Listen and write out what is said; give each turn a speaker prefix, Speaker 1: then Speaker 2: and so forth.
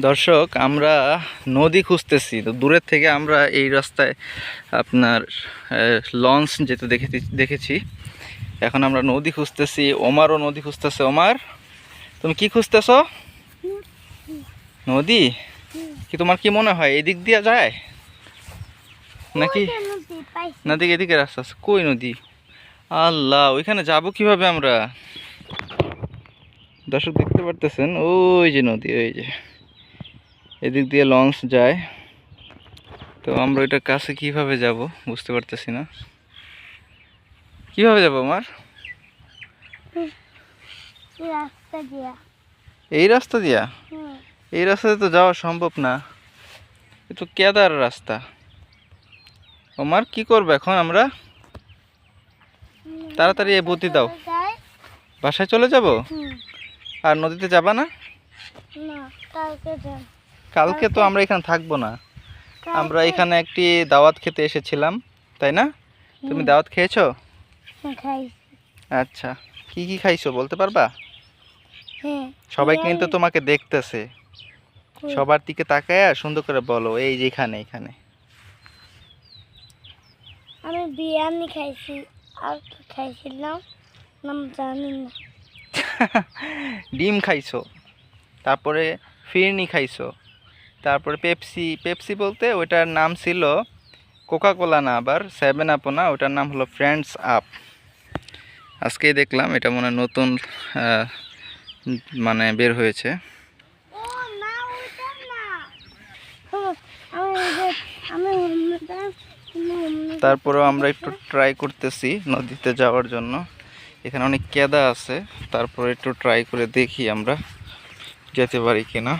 Speaker 1: দর্শক আমরা নদী খুঁজতেছি। তো দূরের থেকে আমরা এই রাস্তায় আপনার লঞ্চ যেতে দেখেছি দেখেছি। এখন আমরা নদী খুঁজতেছি ওমারও নদী খুঁজতেছে। ওমার তুমি কি খুঁজতেছ? নদী? কি তোমার কি মনে হয় এদিক দিয়ে যায়? নাকি? নদী? এদিকে রাস্তা আছে। কই নদী? আল্লাহ ওইখানে যাব কীভাবে আমরা? দর্শক দেখতে পারতেছেন? ওই যে নদী ওই যে। এদিক দিয়ে লঞ্চ যায়। তো আমরা ওইটার কাছে কীভাবে যাব বুঝতে পারতেছি না। কীভাবে যাব আমার? এই রাস্তা দিয়া। এই রাস্তাতে তো যাওয়া সম্ভব না। এ তো কেদার রাস্তা। আমার কি করব এখন আমরা? তাড়াতাড়ি এ বুদ্ধি দাও। বাসায় চলে যাব? আর নদীতে যাবা না?
Speaker 2: না কালকে
Speaker 1: তো আমরা এখানে থাকব না। আমরা এখানে একটি দাওয়াত খেতে এসেছিলাম তাই না? তুমি দাওয়াত খেয়েছো? আচ্ছা কি কি খাইছো বলতে পারবা?
Speaker 2: হ্যাঁ
Speaker 1: সবাই কিন্তু তোমাকে দেখতেছে। সবার দিকে তাকায় সুন্দর করে বলো এই যে এখানে এখানে।
Speaker 2: আমি বিরিয়ানি খাইছি আর কি খাইছিলাম? নাম জানি না।
Speaker 1: ডিম খাইছো তারপরে ফিরনি খাইছো। তারপরে পেপসি পেপসি বলতে ওইটার নাম ছিল কোকা কোলা না আবার সেভেন আপও না ওটার নাম হলো ফ্রেন্ডস আপ। আজকেই দেখলাম এটা মনে নতুন মানে বের হয়েছে। তারপরেও আমরা একটু ট্রাই করতেছি নদীতে যাওয়ার জন্য। এখানে অনেক কেদা আছে তারপরে একটু ট্রাই করে দেখি আমরা যেতে পারি কিনা।